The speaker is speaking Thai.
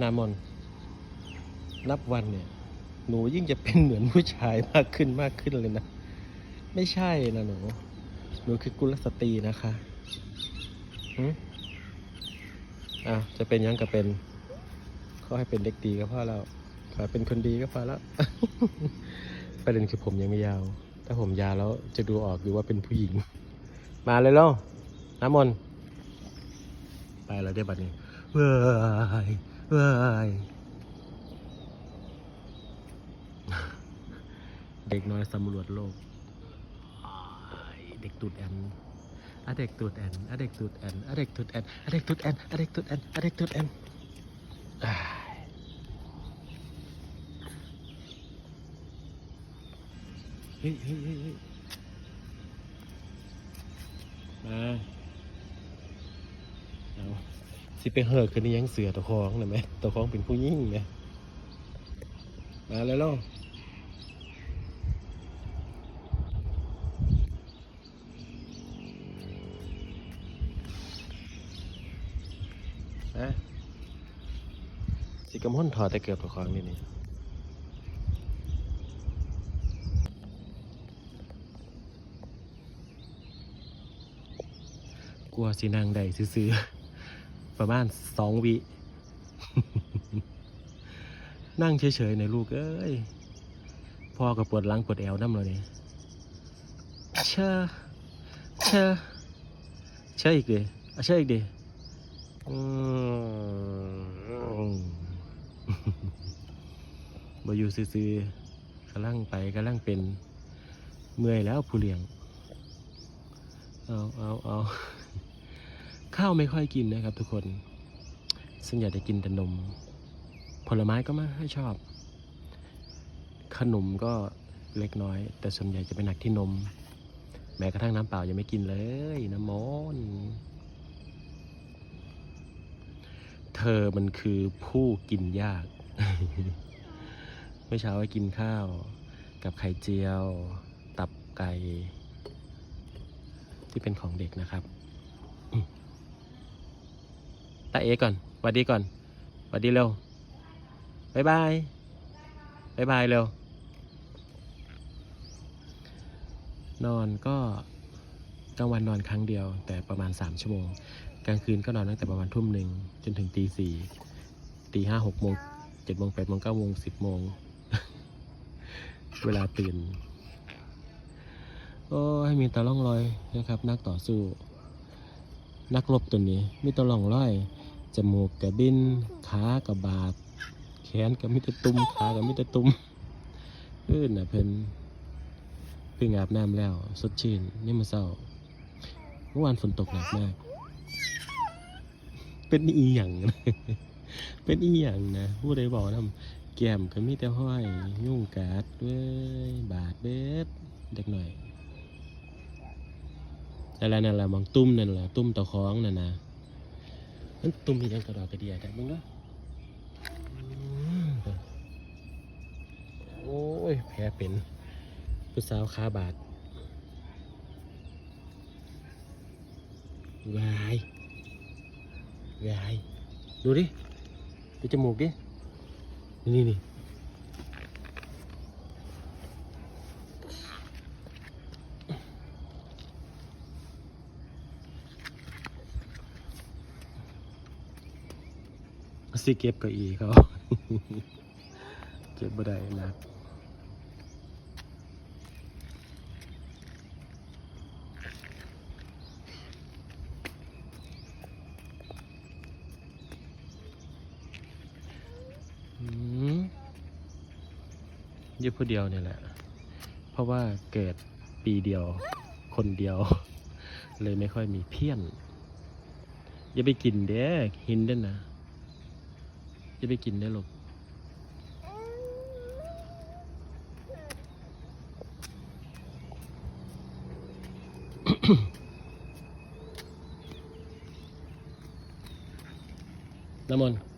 นามอน นับวันเนี่ย หนูยิ่งจะเป็นเหมือนผู้ชายมากขึ้นมากขึ้นเลยนะ ไม่ใช่นะหนู หนูคือกุลสตรีนะคะหือะจะเป็นยังก็เป็นขอให้เป็นเด็กดีก็พอแล้วขอเป็นคนดีก็พอแล้ว ประเด็นคือผมยังไม่ยาว ถ้าผมยาวแล้วจะดูออกอยู่ว่าเป็นผู้หญิง มาเลยแล้วน้ำมน ไปแล้วได้บัดนี้เว้ย เว้ยเด็กน้อยสำรวจโลกอ้ายเด็กตูดแอนอะเด็กตูดแอนอะเด็กตูดแอนอะเด็กตูดแอนอะเด็กตูดแอนอะเด็กตูดแอนอะเด็กตูดแอนอ้ายเฮ้ยเฮ้ยเฮ้ยเฮ้ยมาเอา สิไปเหิกคืนนี้ยังเสือตัวคองนะไหมตัวคองเป็นผู้ยิ่งไงมาเลยล่ะนะสิกระมอนถอดแต่เกือบกับของนี่นี่กลัวสินางได้ซื้อ ประมาณสองวิ นั่งเฉยๆในลูกเอ้ยพ่อกับปวดหลังปวดแอวน้ำเลยนี่เชอเชอเชออีกดิอะเชออีกดิอืมบอยู่ซื่อๆกำลังไปกำลังเป็นเมื่อยแล้วผู้เลี้ยง เอาเอาเอา ข้าวไม่ค่อยกินนะครับทุกคน ซึ่งอยากจะกินแต่นม ผลไม้ก็ไม่ให้ชอบ ขนมก็เล็กน้อย แต่ส่วนใหญ่จะเป็นหนักที่นม แม้กระทั่งน้ำเปล่ายังไม่กินเลยน้ำมนเธอมันคือผู้กินยากเมื่อเช้าไปกินข้าว กับไข่เจียว ตับไก่ที่เป็นของเด็กนะครับ ตาเอก่อนสวัสดีก่อนสวัสดีเร็วบายบายบายบายเร็ว นอนก็กลางวันนอนครั้งเดียว แต่ประมาณ 3 ชั่วโมง กลางคืนก็นอนตั้งแต่ประมาณทุ่มหนึ่งจนถึงตีสี่ตีห้าหกโมงเจ็ดโมงแปดโมงเก้าโมงสิบโมง เวลาตื่น โอ้ให้มีตาล่องรอยนะครับ นักต่อสู้ นักรบตัวนี้ มีตาล่องรอย จมูกกับบิน ขากับบาด แขนกับมิตตุ่มขากับมิตตุ่มเพื่อนน่ะเพิ่นเพิ่งอาบน้ำแล้ว สดชื่นนี่มาเศร้าเมื่อวานฝนตกหนักมาก เป็นอีหยังเป็นอีหยังนะผู้ใดบอกนะแก้มก็มีแต่ห้อย ยุ่งกัดเว้ยบาดเบ็ดเด็กหน่อยนั่นแหละนั่นแหละมองตุ้มนั่นแหละตุ้มตะคองนั่นนะ มันตุ่มอียังกระดอกกระเดียดมึงนะโอ้ย แผลเป็นผู้สาวขาบาดวายยายดูดิดูจมูกดิ นี่นี่ สิเก็บเก็อีเขาเก็บบ่ได้นะอยู่ผู้เดียวเนี่ยแหละ เพราะว่าเกิดปีเดียวคนเดียว เลยไม่ค่อยมีเพี้ยน อย่าไปกินเด้หินด้นนะ จะไปกินได้อลูกน้ำมนต์